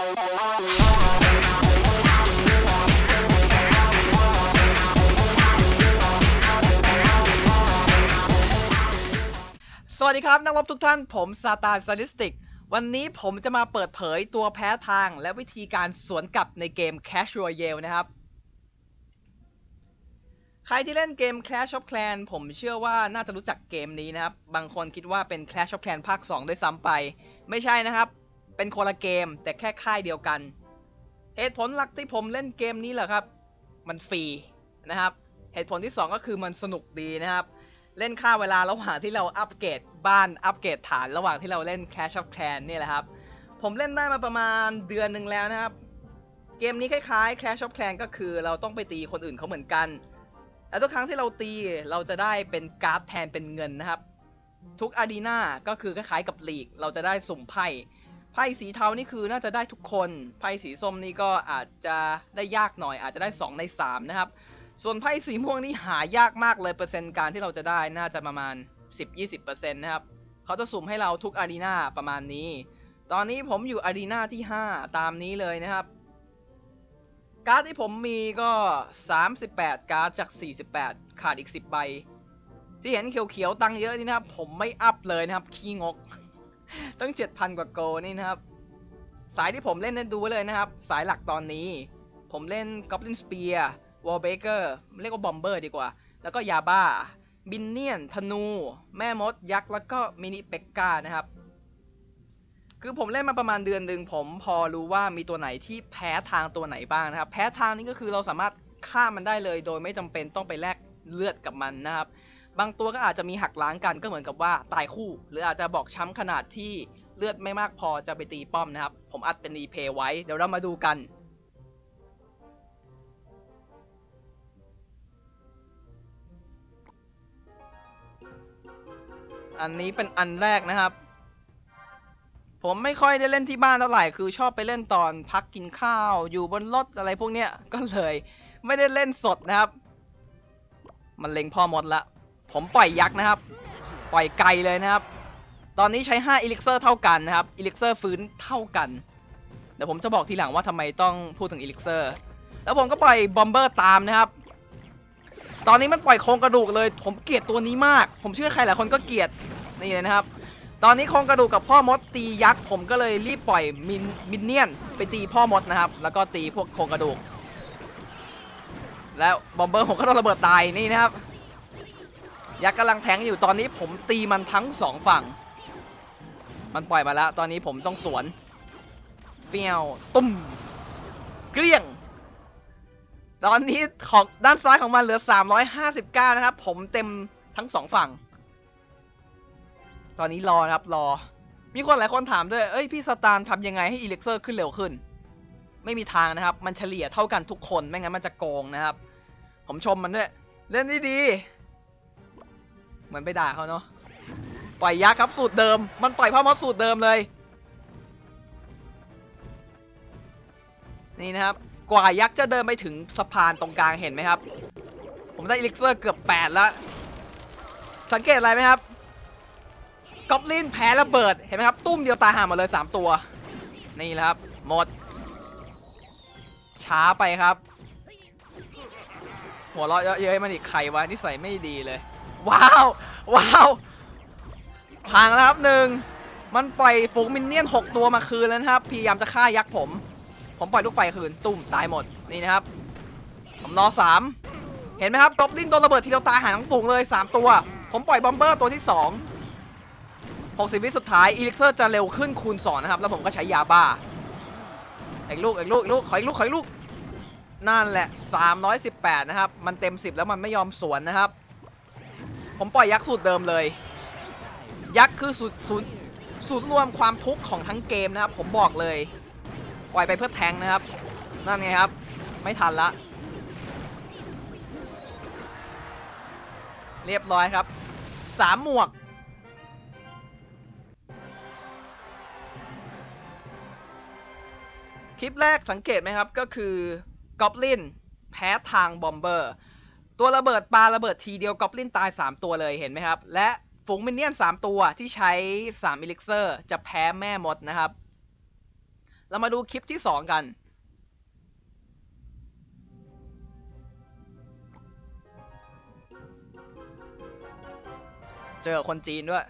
สวัสดีครับ นักรบทุกท่านผมซาตานสลิสติก วันนี้ผมจะมาเปิดเผยตัวแพ้ทางและวิธีการสวนกลับในเกม Clash Royale นะครับ ใครที่เล่นเกม Clash of Clans ผมเชื่อว่าน่าจะรู้จักเกมนี้นะครับ บางคนคิดว่าเป็น Clash of Clans ภาค 2 ด้วยซ้ำไป ไม่ใช่นะครับ เป็นคนละเกมแต่แค่ค่ายเดียวกันเหตุผลหลักที่ผมเล่นเกมนี้แหละครับ มันฟรีนะครับ เหตุผลที่ 2 ก็คือมันสนุกดีนะครับ เล่นค่าเวลาระหว่างที่เราอัปเกรดบ้านอัปเกรดฐานระหว่างที่เราเล่น Clash of Clans นี่แหละครับ ผมเล่นได้มาประมาณเดือนหนึ่งแล้วนะครับ เกมนี้คล้ายๆ Clash of Clans ก็คือเราต้องไปตีคนอื่นเขาเหมือนกันและทุกครั้งที่เราตีเราจะได้เป็นการ์ดแทนเป็นเงินนะครับ ทุกอารีนาก็คือคล้ายๆกับลีก เราจะได้สุ่มไพ่ ไพ่สีเทานี่คือน่าจะได้ทุกคน ไพ่สีส้มนี่ก็อาจจะได้ยากหน่อย อาจจะได้ 2 ใน 3 นะครับ ส่วนไพ่สีม่วงนี่หายากมากเลยเปอร์เซ็นต์การที่เราจะได้น่าจะประมาณ 10-20%นะครับ เขาจะสุ่มให้เราทุกอารีนาประมาณนี้ ตอนนี้ผมอยู่อารีนาที่ 5 ตามนี้เลยนะครับ การ์ดที่ผมมีก็ 38 การ์ดจาก 48 ขาดอีก 10 ใบ ที่เห็นเขียวๆตังเยอะนี่นะครับผมไม่อัพเลยนะครับขี้งก ตั้ง 7,000 กว่าโกนี่นะครับ สายที่ผมเล่นนั้นดูไว้เลยนะครับ สายหลักตอนนี้ ผมเล่น Goblin Spear Wallbreaker เรียกว่า Bomber ดีกว่า แล้วก็ยาบ้า บินเนียน ธนู แม่มด ยักษ์ แล้วก็มินิเป็กกานะครับ คือผมเล่นมาประมาณเดือนหนึ่งผมพอรู้ว่ามีตัวไหนที่แพ้ทางตัวไหนบ้างนะครับ แพ้ทางนี้ก็คือเราสามารถฆ่ามันได้เลย โดยไม่จำเป็นต้องไปแลกเลือดกับมันนะครับ บางตัวก็อาจจะมีหักล้างกันก็เหมือนกับว่าตายคู่ หรืออาจจะบอกช้ำขนาดที่เลือดไม่มากพอจะไปตีป้อมนะครับ ผมอัดเป็นรีเพย์ไว้เดี๋ยวเรามาดูกันอันนี้เป็นอันแรกนะครับ ผมไม่ค่อยได้เล่นที่บ้านเท่าไหร่ คือชอบไปเล่นตอนพักกินข้าวอยู่บนรถอะไรพวกเนี้ย ก็เลย ไม่ได้เล่นสดนะครับ มันเล็งพ่อมดละ ผมปล่อยยักษ์นะครับ ปล่อยไกลเลยนะครับ ตอนนี้ใช้5อิลิกเซอร์เท่ากันนะครับอิลิกเซอร์ฟื้นเท่ากัน เดี๋ยวผมจะบอกทีหลังว่าทำไมต้องพูดถึงอิลิกเซอร์ แล้วผมก็ปล่อยบอมเบอร์ตามนะครับ ตอนนี้มันปล่อยโครงกระดูกเลย ผมเกลียดตัวนี้มาก ผมเชื่อใครหลายคนก็เกลียดนี่เลยนะครับ ตอนนี้โครงกระดูกกับพ่อมดตียักษ์ผมก็เลยรีบปล่อยมินมินเนี่ยนไปตีพ่อมดนะครับ แล้วก็ตีพวกโครงกระดูก แล้วบอมเบอร์ผมก็โดนระเบิดตายนี่นะครับ ยักษ์กำลังแทงอยู่ตอนนี้ผมตีมันทั้งสองฝั่ง มันปล่อยมาแล้ว ตอนนี้ผมต้องสวนเฟี้ยวตุ้มเกลี้ยง ตอนนี้ของด้านซ้ายของมันเหลือ 359 นะครับ ผมเต็มทั้งสองฝั่ง ตอนนี้รอนะครับรอ มีคนหลายคนถามด้วย เอ้ยพี่สตาร์ทำยังไงให้อีเล็กเซอร์ขึ้นเร็วขึ้น ไม่มีทางนะครับ มันเฉลี่ยเท่ากันทุกคน ไม่งั้นมันจะโกงนะครับ ผมชมมันด้วย เล่นด้ดี เหมือนไปด่าเขาเนาะปล่อยยักษ์ครับสูตรเดิม มันปล่อยพ่อมดสูตรเดิมเลย นี่นะครับ กว่ายักษ์จะเดินไปถึงสะพานตรงกลางเห็นไหมครับ ผมได้อิลิกเซอร์เกือบ8แล้ว สังเกตอะไรไหมครับกอบลินแพ้ระเบิดเห็นไหมครับ ตุ้มเดียวตายห่าหมดเลย 3 ตัว นี่แหละครับ หมด ช้าไปครับ หัวเราะเยอะเย้มันอีกใครวะนิสัยไม่ดีเลย ว้าว ว้าวพังแล้วครับหนึ่งมันปล่อยฝูงมินเนี่ยน6ตัวมาคืนแล้วนะครับ พยายามจะฆ่ายักษ์ผม ผมปล่อยลูกไฟคืนตุ้มตายหมดนี่นะครับผมรอสามเห็นไหมครับกอบลินโดนระเบิดทีเดียวตายหายทั้งฝูงเลย3ตัว ผมปล่อยบอมเบอร์ตัวที่2 60วิสุดท้ายอีลิกเซอร์จะเร็วขึ้นคูณ2นะครับ แล้วผมก็ใช้ยาบ้าอีกลูกอีกลูกอีกลูกขออีกลูกขออีกลูกนั่นแหละ 318 นะครับ มันเต็ม 10 แล้วมันไม่ยอมสวนนะครับ ผมปล่อยยักษ์สูตรเดิมเลย ยักษ์คือสูตรสูตรสูตรรวมความทุกข์ของทั้งเกมนะครับ ผมบอกเลย ปล่อยไปเพื่อแทงนะครับ นั่นไงครับ ไม่ทันละ เรียบร้อยครับสามหมวกคลิปแรกสังเกตไหมครับก็คือ กอบลิน แพ้ทางบอมเบอร์ ตัวระเบิดปลาระเบิดทีเดียวกอบลินตาย 3 ตัวเลยเห็นไหมครับ และฝูงมินเนี่ยน 3 ตัวที่ใช้ 3 อิลิกเซอร์จะแพ้แม่มดนะครับ เรามาดูคลิปที่ 2 กันเจอคนจีนด้วย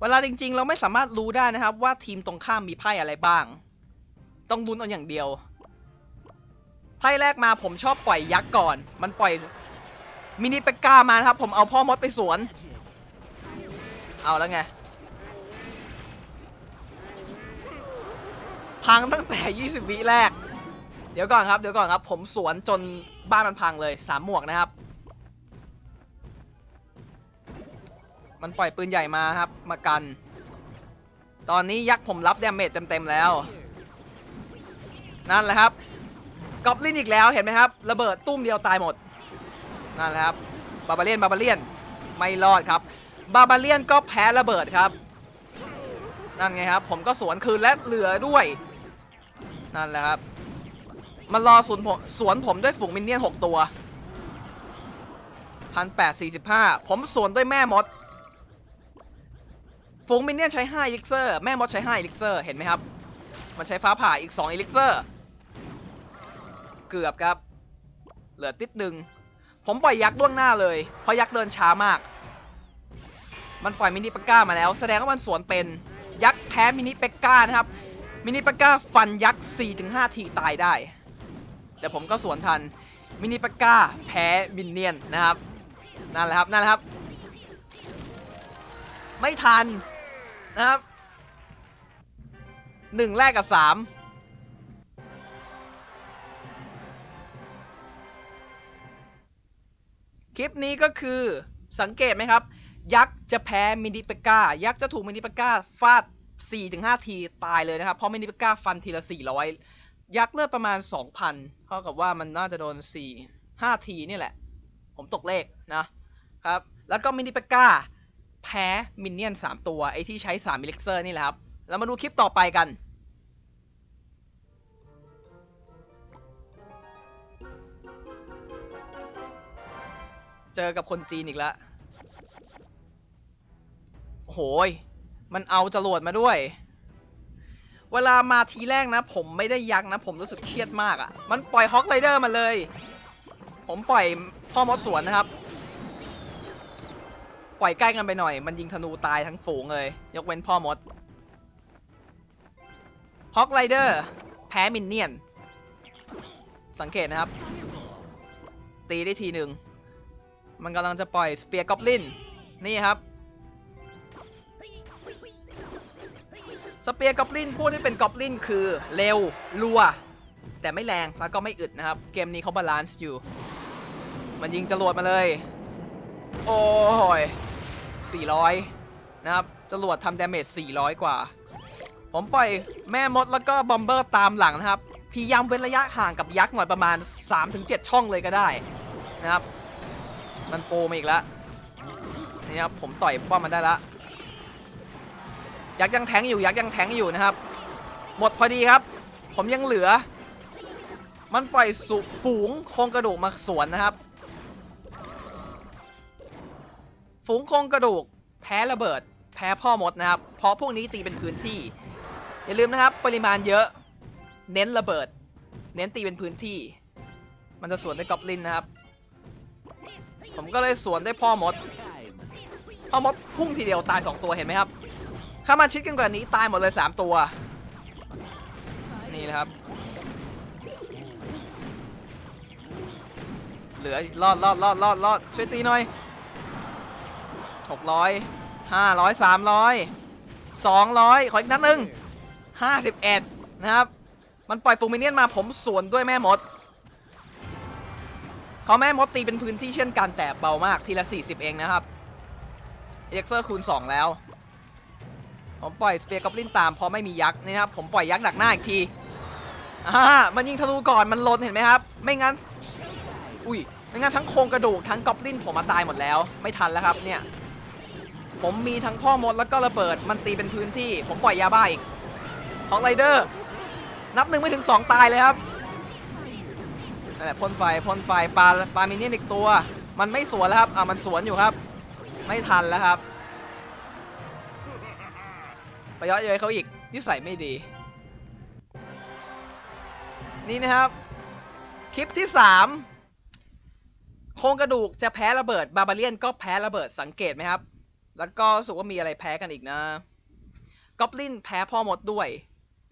เวลาจริงๆ เราไม่สามารถรู้ได้นะครับว่าทีมตรงข้ามมีไพ่อะไรบ้าง ต้องลุ้นเอาอย่างเดียว ไพ่แรกมาผมชอบปล่อยยักษ์ก่อน มันปล่อยมินิเปกก้ามานะครับ ผมเอาพ่อมดไปสวน เอาแล้วไง พังตั้งแต่ 20 วิแรก เดี๋ยวก่อนครับ เดี๋ยวก่อนครับ ผมสวนจนบ้านมันพังเลยสามหมวกนะครับ มันปล่อยปืนใหญ่มาครับ มากัน ตอนนี้ยักษ์ผมรับดาเมจเต็มๆแล้ว นั่นแหละครับ กอบลินอีกแล้วเห็นไหมครับ ระเบิดตุ้มเดียวตายหมด นั่นแหละครับ บาบาเลียน บาบาเลียน ไม่รอดครับ บาบาเลียนก็แพ้ระเบิดครับ นั่นไงครับ ผมก็สวนคืนและเหลือด้วย นั่นแหละครับ มันรอสวนผมสวนผมด้วยฝูงมินเนี่ยนหกตัวพันแปดสี่สิบห้าผมสวนด้วยแม่มด ฝูงมินเนี่ยนใช้5อิลิกเซอร์ แม่มดใช้5อิลิกเซอร์ เห็นไหมครับ มันใช้ฟ้าผ่าอีก2อิลิกเซอร์ เกือบครับ เหลือติดหนึ่ง ผมปล่อยยักษ์ล่วงหน้าเลย เพราะยักษ์เดินช้ามาก มันปล่อยมินิเปกก้ามาแล้ว แสดงว่ามันสวนเป็น ยักษ์แพ้มินิเปกก้านะครับ มินิเปกก้าฟันยักษ์4-5 ทีตายได้ แต่ผมก็สวนทัน มินิเปกก้าแพ้มินเนียนนะครับ นั่นแหละครับ นั่นแหละครับ ไม่ทันนะครับหนึ่งแรกกับสาม คลิปนี้ก็คือสังเกตไหมครับ ยักษ์จะแพ้มินิเปก้า ยักษ์จะถูกมินิเปก้าฟาด 4-5 ทีตายเลยนะครับ เพราะมินิเปก้าฟันทีละ 400 ยักษ์เลือดประมาณ 2,000 เท่ากับว่ามันน่าจะโดน 4 5 ทีนี่แหละ ผมตกเลขนะครับ แล้วก็มินิเปก้าแพ้มินเนี่ยน 3 ตัว ไอที่ใช้ 3 มิลิกเซอร์นี่แหละครับเรามาดูคลิปต่อไปกัน เจอกับคนจีนอีกแล้วโอ้โหย มันเอาจรวดมาด้วย เวลามาทีแรกนะ ผมไม่ได้ยักนะ ผมรู้สึกเครียดมากอะ่ะ มันปล่อยฮอกไรเดอร์มาเลย ผมปล่อยพ่อมดสวนนะครับ ปล่อยใกล้กันไปหน่อย มันยิงธนูตายทั้งฝูงเลย ยกเว้นพ่อมดฮอกไรเดอร์ แพ้มินเนี่ยน สังเกตนะครับ ตีได้ทีหนึ่ง มันกำลังจะปล่อยสเปียร์กอบลิน นี่ครับ สเปียร์กอบลินพวกที่เป็นกอบลินคือเร็วรัว แต่ไม่แรงแล้วก็ไม่อึดนะครับ เกมนี้เขาบาลานซ์อยู่ มันยิงจรวดมาเลย โอ้ย400 นะครับจรวดทำดาเมจ400 กว่า ผมปล่อยแม่มดแล้วก็บอมเบอร์ตามหลังนะครับพยายามเว้นระยะห่างกับยักษ์หน่อยประมาณ 3-7 ช่องเลยก็ได้นะครับ มันโปมาอีกแล้วนี่ครับผมต่อยป้อมมันได้ละยักษ์ยังแทงอยู่ยักษ์ยังแทงอยู่นะครับ หมดพอดีครับ ผมยังเหลือ มันปล่อยสุฝูงโครงกระดูกมาสวนนะครับ ฝูงโครงกระดูกแพ้ระเบิด แพ้พ่อมดนะครับ เพราะพวกนี้ตีเป็นพื้นที่ อย่าลืมนะครับ ปริมาณเยอะ เน้นระเบิด เน้นตีเป็นพื้นที่ มันจะสวนด้วยกอบลินนะครับ ผมก็เลยสวนด้วยพ่อมด พ่อมดพุ่งทีเดียวตาย 2 ตัวเห็นไหมครับ ถ้ามาชิดกันกว่านี้ตายหมดเลย 3 ตัว นี่นะครับ เหลือรอดรอดรอดรอดรอดช่วยตีหน่อยหกร้อยห้าร้อยสามร้อยสองร้อยขออีกนัดหนึ่งห้าสิบเอ็ดนะครับ มันปล่อยฟูมิเนียนมาผมสวนด้วยแม่มด เขาแม่มดตีเป็นพื้นที่เช่นกันแต่เบามากทีละ 40 เองนะครับเอ็กเซอร์คูณ 2 แล้ว ผมปล่อยสเปียร์กอบลินตามเพราะไม่มียักษ์นี่นะครับ ผมปล่อยยักษ์หนักหน้าอีกทีอ่ามันยิงธนูก่อนมันลนเห็นไหมครับ ไม่งั้น อุ้ยไม่งั้นทั้งโครงกระดูกทั้งกอบลินผมมาตายหมดแล้ว ไม่ทันแล้วครับเนี่ยผมมีทั้งพ่อมดแล้วก็ระเบิดมันตีเป็นพื้นที่ ผมปล่อยยาบ้าอีกของไรเดอร์ นับหนึ่งไม่ถึงสองตายเลยครับ นั่นแหละพ่นไฟพ่นไฟปลาปลามินเนี่อีกตัว มันไม่สวนแล้วครับอ่ามันสวนอยู่ครับ ไม่ทันแล้วครับไปยาะเย้ยเขาอีกนิสัยไม่ดี นี่นะครับ คลิปที่3โครงกระดูกจะแพ้ระเบิดบาบาเลียนก็แพ้ระเบิดสังเกตไหมครับ แล้วก็สึกว่ามีอะไรแพ้กันอีกนะ กอบลินแพ้พ่อมดด้วย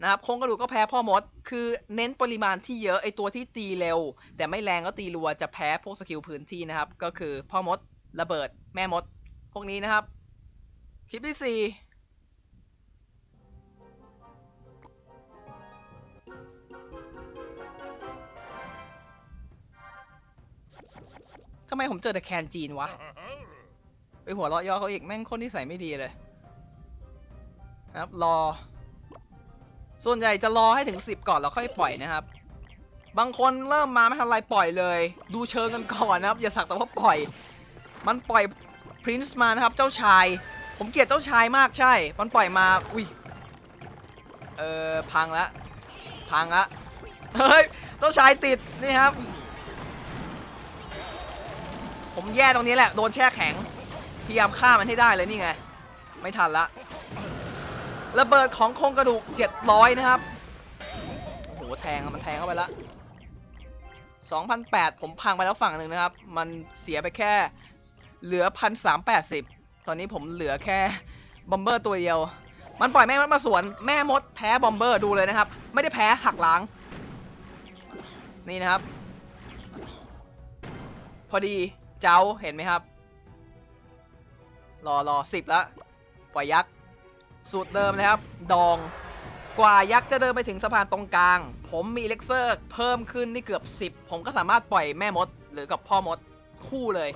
นะครับโครงกระดูกก็แพ้พ่อมด คือเน้นปริมาณที่เยอะไอตัวที่ตีเร็ว แต่ไม่แรงก็ตีรัวจะแพ้พวกสกิลพื้นที่นะครับ ก็คือพ่อมดระเบิดแม่มด พวกนี้นะครับ คลิปที่ 4ทำไมผมเจอแต่แคนจีนวะ ไปหัวเราะย่อเขาอีกแม่งคนที่ใส่ไม่ดีเลยนะครับรอ ส่วนใหญ่จะรอให้ถึง 10 ก่อนแล้วค่อยปล่อยนะครับ บางคนเริ่มมาไม่ทันไรปล่อยเลย ดูเชิงกันก่อนนะครับ อย่าสักแต่ว่าปล่อย มันปล่อยพรินซ์มานะครับ เจ้าชาย ผมเกลียดเจ้าชายมากใช่ มันปล่อยมา อุ้ย เออพังละ พังละ เฮ้ย เจ้าชายติดนี่ครับ ผมแย่ตรงนี้แหละ โดนแช่แข็ง พยายามฆ่ามันให้ได้เลยนี่ไง ไม่ทันละ ระเบิดของโครงกระดูก 700 นะครับ โอ้โห แทงมันแทงเข้าไปละ2,008 ผมพังไปแล้วฝั่งหนึ่งนะครับ มันเสียไปแค่ เหลือ 1,380 ตอนนี้ผมเหลือแค่บอมเบอร์ตัวเดียว มันปล่อยแม่มดมาสวน แม่มดแพ้บอมเบอร์ดูเลยนะครับ ไม่ได้แพ้หักล้าง นี่นะครับ พอดีเจ้าเห็นไหมครับ รอรอสิบแล้วปล่อยยักษ์ สูตรเดิมเลยครับ ดอง กว่ายักษ์จะเดินไปถึงสะพานตรงกลาง ผมมีเล็กเซอร์เพิ่มขึ้นนี่เกือบ 10 ผมก็สามารถปล่อยแม่มด หรือกับพ่อมดคู่เลย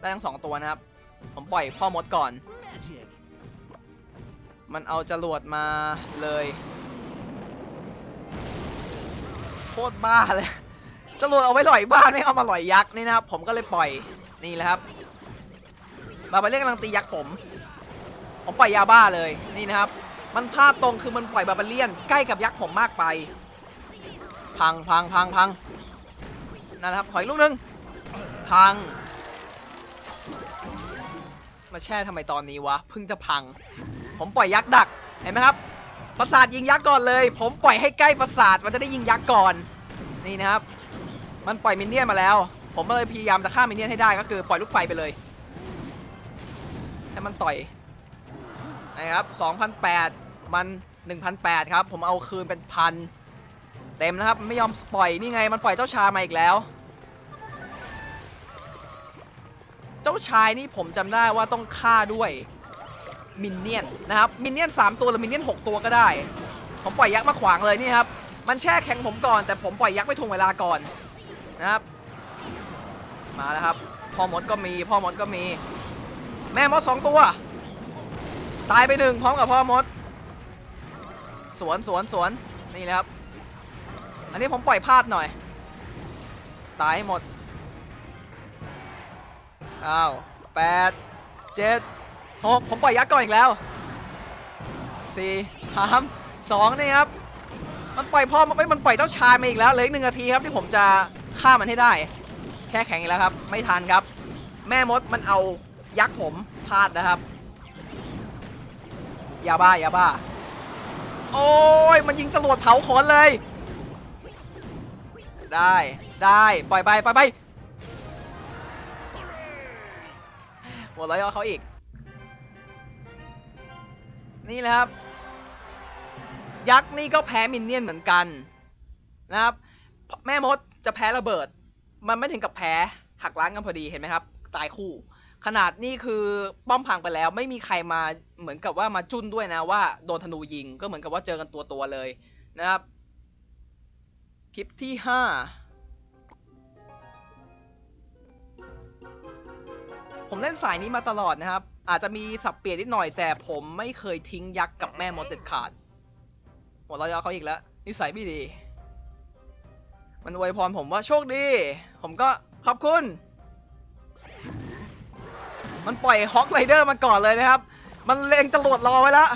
ได้ทั้งสองตัวนะครับ ผมปล่อยพ่อมดก่อน มันเอาจรวดมาเลยโคตรบ้าเลยจรวดเอาไว้หล่อยบ้านไม่เอามาหล่อยยักษ์นี่นะครับ ผมก็เลยปล่อยนี่แหละครับบาบาเลียนกำลังตียักษ์ผม ผมปล่อยยาบ้าเลยนี่นะครับ มันพลาดตรงคือมันปล่อยบาบาเลียนใกล้กับยักษ์ผมมากไป พังพังพังพังนั่นแหละครับขออีกลูกหนึงพัง มาแช่ทำไมตอนนี้วะเพิ่งจะพัง ผมปล่อยยักษ์ดักเห็นไหมครับปราสาทยิงยักษ์ก่อนเลย ผมปล่อยให้ใกล้ปราสาทมันจะได้ยิงยักษ์ก่อนนี่นะครับ มันปล่อยมินเนี่ยนมาแล้ว ผมเลยพยายามจะฆ่ามินเนี่ยนให้ได้ก็คือปล่อยลูกไฟไปเลยให้มันต่อย นะครับ2,008 มัน 1,008 ครับ ผมเอาคืนเป็นพันเต็มนะครับ ไม่ยอมปล่อยนี่ไง มันปล่อยเจ้าชายมาอีกแล้ว เจ้าชายนี่ผมจำได้ว่าต้องฆ่าด้วยมินเนี่ยนนะครับ มินเนี่ยน3ตัวหรือมินเนี่ยน6ตัวก็ได้ ผมปล่อยยักษ์มาขวางเลยนี่ครับ มันแช่แข็งผมก่อนแต่ผมปล่อยยักษ์ไม่ทวงเวลาก่อนนะครับ มาแล้วครับพ่อมดก็มีพ่อมดก็มี แม่มดสองตัว ตายไปหนึ่งพร้อมกับพ่อมด สวนสวนสวนนี่นะครับ อันนี้ผมปล่อยพลาดหน่อย ตายให้หมด อ้าวแปดเจ็ดหกผมปล่อยยักษ์ก่อนอีกแล้วสี่สามสองนี่ครับ มันปล่อยพ่อมันไม่มันปล่อยเจ้าชายมาอีกแล้วเหลืออีกหนึ่งนาทีครับที่ผมจะฆ่ามันให้ได้ แช่แข็งอีกแล้วครับ ไม่ทันครับ แม่มดมันเอายักษ์ผมพลาดนะครับ ยาบ้ายาบ้า โอ้ยมันยิงจรวดเผาขนเลย ได้ได้ปล่อยไปปล่อยไปหัวเร้อยเอาเขาอีก นี่แหละครับ ยักษ์นี่ก็แพ้มินเนี่ยนเหมือนกันนะครับ แม่มดจะแพ้ระเบิด มันไม่ถึงกับแพ้หักล้างกันพอดีเห็นไหมครับ ตายคู่ ขนาดนี่คือป้อมพังไปแล้ว ไม่มีใครมาเหมือนกับว่ามาจุนด้วยนะว่าโดนธนูยิงก็เหมือนกับว่าเจอกันตัวตัวเลยนะครับ คลิปที่5ผมเล่นสายนี้มาตลอดนะครับ อาจจะมีสับเปลี่ยนนิดหน่อยแต่ผมไม่เคยทิ้งยักษ์กับแม่มดเด็ดขาดหัวเราะเยาะเขาอีกแล้วนิสัยไม่ดี มันอวยพรผมว่าโชคดี ผมก็ขอบคุณ มันปล่อยฮอกไรเดอร์มาก่อนเลยนะครับ มันเล็งจรวดรอไว้แล้ว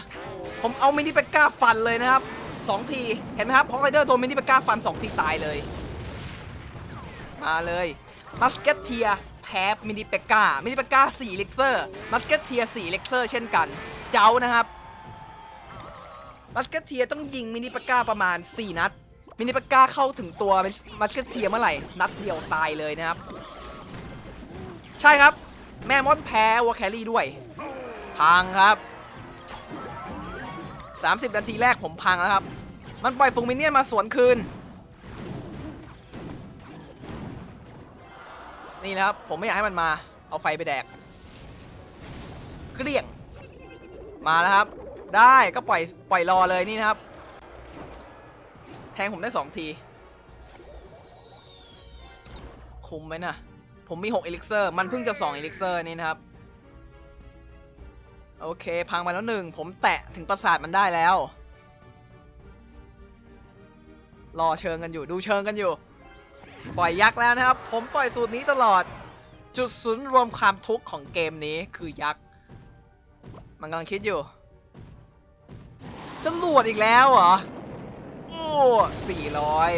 ผมเอามินิเปก้าฟันเลยนะครับสองที เห็นไหมครับฮอกไรเดอร์โดนมินิเปก้าฟันสองทีตายเลย มาเลยมัสเก็ตเทียแพ้มินิเปก้ามินิเปก้าสี่เล็กเซอร์มัสเก็ตเทียสี่เล็กเซอร์เช่นกัน เจ้านะครับมัสเก็ตเทียต้องยิงมินิปก้าประมาณ 4 นัด มินิปก้าเข้าถึงตัวมัสเก็ตเทียเมื่อไหร่ นัดเดียวตายเลยนะครับ ใช่ครับ แม่มดแพ้วอแครี่ด้วย พังครับ 30 นาทีแรกผมพังแล้วครับ มันปล่อยฟูงมินเนี่ยนมาสวนคืน นี่นะครับ ผมไม่อยากให้มันมา เอาไฟไปแดก เกลี้ยง มาแล้วครับ ได้ก็ปล่อยปล่อยรอเลยนี่นะครับ แทงผมได้สองที คุมไหมน่ะ ผมมี6เอลิกเซอร์ มันเพิ่งจะ2เอลิกเซอร์นี่นะครับ โอเค พังไปแล้วหนึ่ง ผมแตะถึงประสาทมันได้แล้ว รอเชิงกันอยู่ ดูเชิงกันอยู่ ปล่อยยักษ์แล้วนะครับ ผมปล่อยสูตรนี้ตลอด จุดศูนย์รวมความทุกข์ของเกมนี้คือยักษ์ มันกำลังคิดอยู่ จะหลวดอีกแล้วเหรอ โอ้สี่ร้อย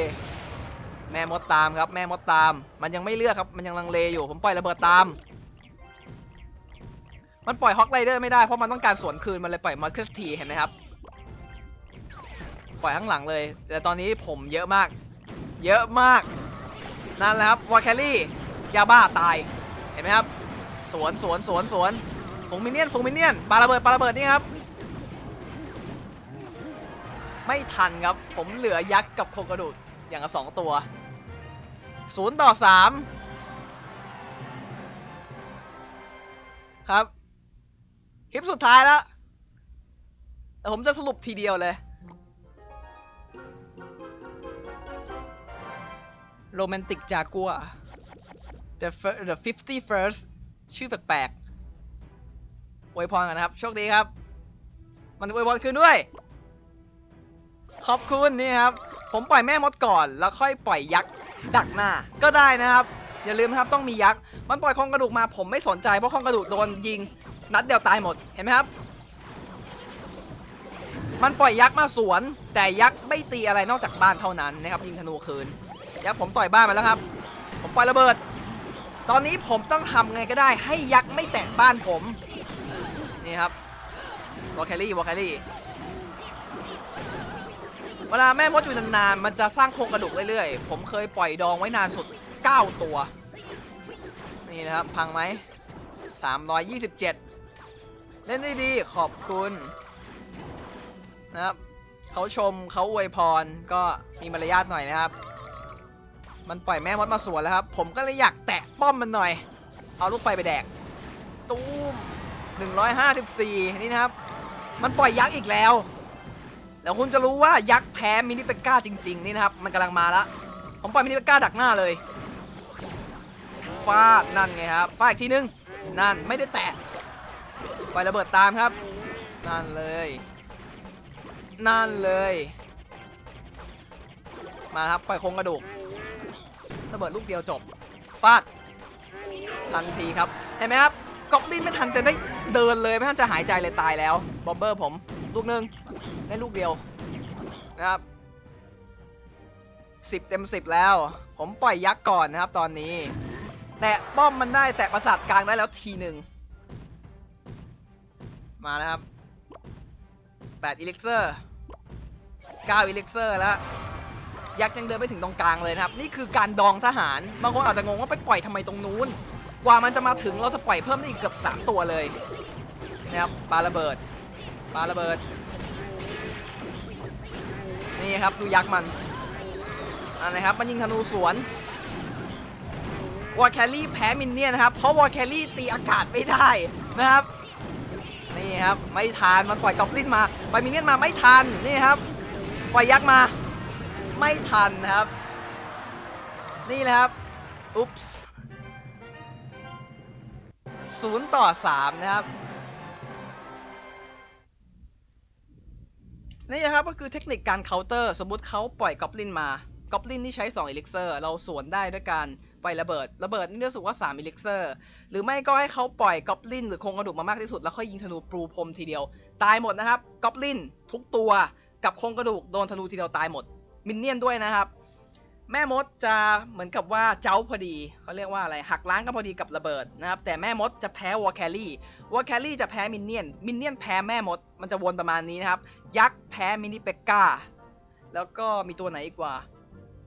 แม่มดตามครับ แม่มดตาม มันยังไม่เลือกครับ มันยังลังเลอยู่ ผมปล่อยระเบิดตาม มันปล่อยฮอกไรเดอร์ไม่ได้ เพราะมันต้องการสวนคืน มันเลยปล่อยมอสเคสทีเห็นไหมครับ ปล่อยข้างหลังเลย แต่ตอนนี้ผมเยอะมาก เยอะมาก นั่นแหละครับ วอลแคลรี่ ยาบ้าตาย เห็นไหมครับ สวนสวนสวนสวนฝงมินเนี่ยนฝงมินเนี่ยนปาระเบิดปาระเบิดนี่ครับไม่ทันครับ ผมเหลือยักษ์กับโครงกระดูกอย่างละสองตัว ศูนย์ต่อสามครับ คลิปสุดท้ายแล้ว แต่ผมจะสรุปทีเดียวเลย โรแมนติกจากัว the fir- the 50 first ชื่อแปลกๆอวยพรกันนะครับ โชคดีครับ มันอวยพรคืนด้วย ขอบคุณนี่ครับ ผมปล่อยแม่มดก่อน แล้วค่อยปล่อยยักษ์ ดักหน้าก็ได้นะครับ อย่าลืมนะครับต้องมียักษ์มันปล่อยโครงกระดูกมาผมไม่สนใจเพราะโครงกระดูกโดนยิง นัดเดียวตายหมดเห็นไหมครับ มันปล่อยยักษ์มาสวน แต่ยักษ์ไม่ตีอะไรนอกจากบ้านเท่านั้นนะครับยิงธนูคืนยักษ์ผมต่อยบ้านมาแล้วครับ ผมปล่อยระเบิด ตอนนี้ผมต้องทำไงก็ได้ ให้ยักษ์ไม่แตะบ้านผมนี่ครับวอลแคลี่วอลแคลี่ เวลาแม่มดอยู่นานๆ มันจะสร้างโครงกระดูกเรื่อยๆ ผมเคยปล่อยดองไว้นานสุด 9 ตัว นี่นะครับ พังไหม 327 เล่นได้ดี ขอบคุณ นะครับเขาชมเขาอวยพรก็มีมารยาทหน่อยนะครับ มันปล่อยแม่มดมาสวนแล้วครับ ผมก็เลยอยากแตะป้อมมันหน่อย เอาลูกไฟไปแดก ตูม154 นี่นะครับ มันปล่อยยักษ์อีกแล้ว แล้วคุณจะรู้ว่ายักษ์แพ้มินิเปก้าจริง ๆ นี่นะครับ มันกำลังมาแล้วผมปล่อยมินิเปก้าดักหน้าเลยฟาดนั่นไงครับฟาดอีกทีนึง นั่นไม่ได้แตะปล่อยระเบิดตามครับ นั่นเลย นั่นเลย มาครับปล่อยโครงกระดูกระเบิดลูกเดียวจบฟาดทันทีครับ เห็นไหมครับกอกลินไม่ทันจะได้เดินเลย ไม่ทันจะหายใจเลยตายแล้ว บอมเบอร์ผม ลูกหนึ่งได้ลูกเดียวนะครับสิบเต็มสิบแล้ว ผมปล่อยยักษ์ก่อนนะครับ ตอนนี้ แตะป้อมมันได้แตะประสาทกลางได้แล้วทีหนึ่งมาแล้วครับ8อิเล็กเซอร์9อิเล็กเซอร์แล้วยักษ์ยังเดินไม่ถึงตรงกลางเลยนะครับ นี่คือการดองทหาร บางคนอาจจะงงว่าไปปล่อยทำไมตรงนู้น กว่ามันจะมาถึงเราจะปล่อยเพิ่มได้อีกเกือบ 3 ตัวเลยนะครับปาระเบิด ปาระเบิด นี่ครับดูยักษ์มันอันนะครับมันยิงธนูสวนวอลแคลรี่แพ้มินเนี่ยนะครับ เพราะวอลแคลรี่ตีอากาศไม่ได้นะครับ นี่ครับ ไม่ทันมันปล่อยกอบลินมา ไปมินเนี่ยมาไม่ทัน นี่ครับ ปล่อยยักษ์มา ไม่ทันนะครับ นี่แหละครับ อุ๊ปส์ศูนย์ต่อสามนะครับ นี่ครับก็คือเทคนิคการเคาน์เตอร์ สมมติเขาปล่อยกอบลินมา กอบลินที่ใช้2อิลิกเซอร์ เราสวนได้ด้วยการปล่อยระเบิด ระเบิดนี่รู้สึกว่า3อิลิกเซอร์ หรือไม่ก็ให้เขาปล่อยกอบลินหรือโครงกระดูกมามากที่สุด แล้วค่อยยิงธนูปลูพรมทีเดียว ตายหมดนะครับ กอบลินทุกตัวกับโครงกระดูกโดนธนูทีเดียวตายหมด มินเนี่ยนด้วยนะครับ แม่มดจะเหมือนกับว่าเจ้าพอดีเขาเรียกว่าอะไรหักล้างกันพอดีกับระเบิดนะครับแต่แม่มดจะแพ้วอลแคลรี่วอลแคลรี่จะแพ้มินเนี่ยนมินเนี่ยนแพ้แม่มดมันจะวนประมาณนี้นะครับ ยักษ์แพ้มินิเปกกาแล้วก็มีตัวไหนอีกว่า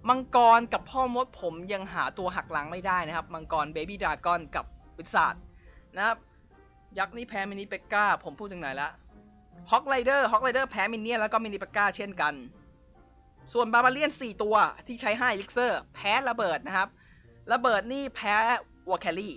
มังกรกับพ่อมดผมยังหาตัวหักล้างไม่ได้นะครับ มังกรเบบี้ดากอนกับวิสาดนะครับ ยักษ์นี่แพ้มินิเปกกาผมพูดถึงไหนละฮอกไรเดอร์ฮอกไรเดอร์แพ้มินเนี่ยนแล้วก็มินิเปกกาเช่นกัน ส่วนบาบาเลียน 4 ตัวที่ใช้5ลิกเซอร์ แพ้ระเบิดนะครับ ระเบิดนี่แพ้วอแคลรี่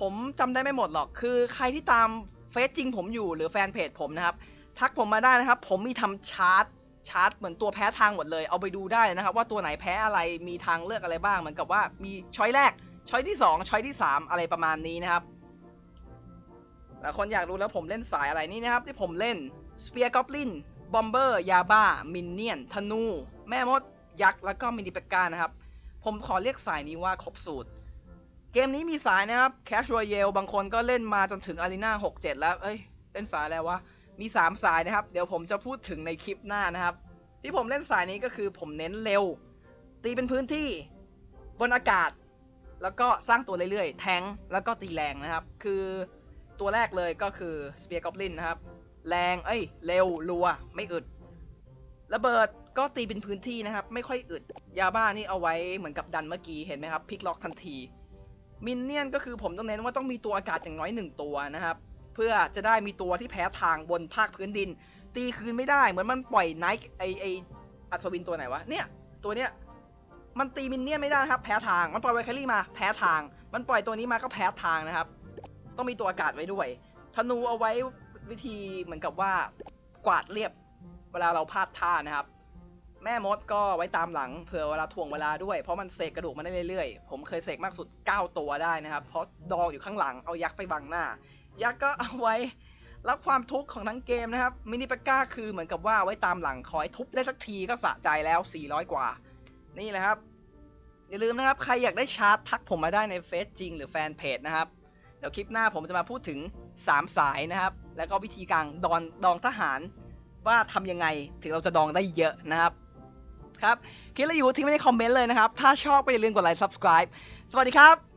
ผมจำได้ไม่หมดหรอก คือใครที่ตามเฟซจริงผมอยู่หรือแฟนเพจผมนะครับ ทักผมมาได้นะครับ ผมมีทำชาร์ตชาร์ตเหมือนตัวแพ้ทางหมดเลย เอาไปดูได้นะครับ ว่าตัวไหนแพ้อะไรมีทางเลือกอะไรบ้างเหมือนกับว่ามีช้อยแรก ช้อยที่ 2 ช้อยที่ 3 อะไรประมาณนี้นะครับแต่คนอยากรู้แล้วผมเล่นสายอะไรนี่นะครับ ที่ผมเล่นสเปียร์กอบลิน บอมเบอร์ ยาบ้า มินเนี่ยน ธนู แม่มด ยักษ์ แล้วก็มินิเปกกานะครับ ผมขอเรียกสายนี้ว่าครบสูตร เกมนี้มีสายนะครับ Cash Royale บางคนก็เล่นมาจนถึง Arena 6 7 แล้ว เอ้ย เล่นสายแล้ววะ มี 3 สายนะครับ เดี๋ยวผมจะพูดถึงในคลิปหน้านะครับ ที่ผมเล่นสายนี้ก็คือผมเน้นเร็ว ตีเป็นพื้นที่ บนอากาศ แล้วก็สร้างตัวเรื่อยๆ แทง แล้วก็ตีแรงนะครับ คือตัวแรกเลยก็คือ Spear Goblin นะครับ แรง เอ้ย เร็ว รัว ไม่อึด ระเบิดก็ตีเป็นพื้นที่นะครับ ไม่ค่อยอึด ยาบ้านี่เอาไว้เหมือนกับดันเมื่อกี้ เห็นไหมครับ พลิกล็อกทันที มินเนี่ยนก็คือผมต้องเน้นว่าต้องมีตัวอากาศอย่างน้อยหนึ่งตัวนะครับ เพื่อจะได้มีตัวที่แพ้ทางบนภาคพื้นดิน ตีคืนไม่ได้ เหมือนมันปล่อยไนท์ไอไออัศวินตัวไหนวะ เนี่ย ตัวเนี้ย มันตีมินเนี่ยนไม่ได้นะครับ แพ้ทาง มันปล่อยไวคารี่มา แพ้ทาง มันปล่อยตัวนี้มาก็แพ้ทางนะครับ ต้องมีตัวอากาศไว้ด้วย ธนูเอาไว้ วิธีเหมือนกับว่ากวาดเรียบเวลาเราพลาดท่านะครับ แม่มดก็ไว้ตามหลังเผื่อเวลาถ่วงเวลาด้วยเพราะมันเสกกระดูกมาได้เรื่อยๆ ผมเคยเสกมากสุด 9 ตัวได้นะครับ เพราะดองอยู่ข้างหลังเอายักษ์ไปบังหน้า ยักษ์ก็เอาไว้รับความทุกข์ของทั้งเกมนะครับมินิปก้าคือเหมือนกับว่าไว้ตามหลังคอยทุบได้สักทีก็สะใจแล้ว 400 กว่า นี่แหละครับ อย่าลืมนะครับใครอยากได้ชาร์จทักผมมาได้ในเฟซจริงหรือแฟนเพจนะครับเดี๋ยวคลิปหน้าผมจะมาพูดถึง 3 สายนะครับ แล้วก็วิธีการดองดองทหารว่าทำยังไงถึงเราจะดองได้เยอะนะครับ ครับคิดอะไรอยู่ทิ้งไว้ในคอมเมนต์เลยนะครับ ถ้าชอบก็อย่าลืมกดไลค์ subscribe สวัสดีครับ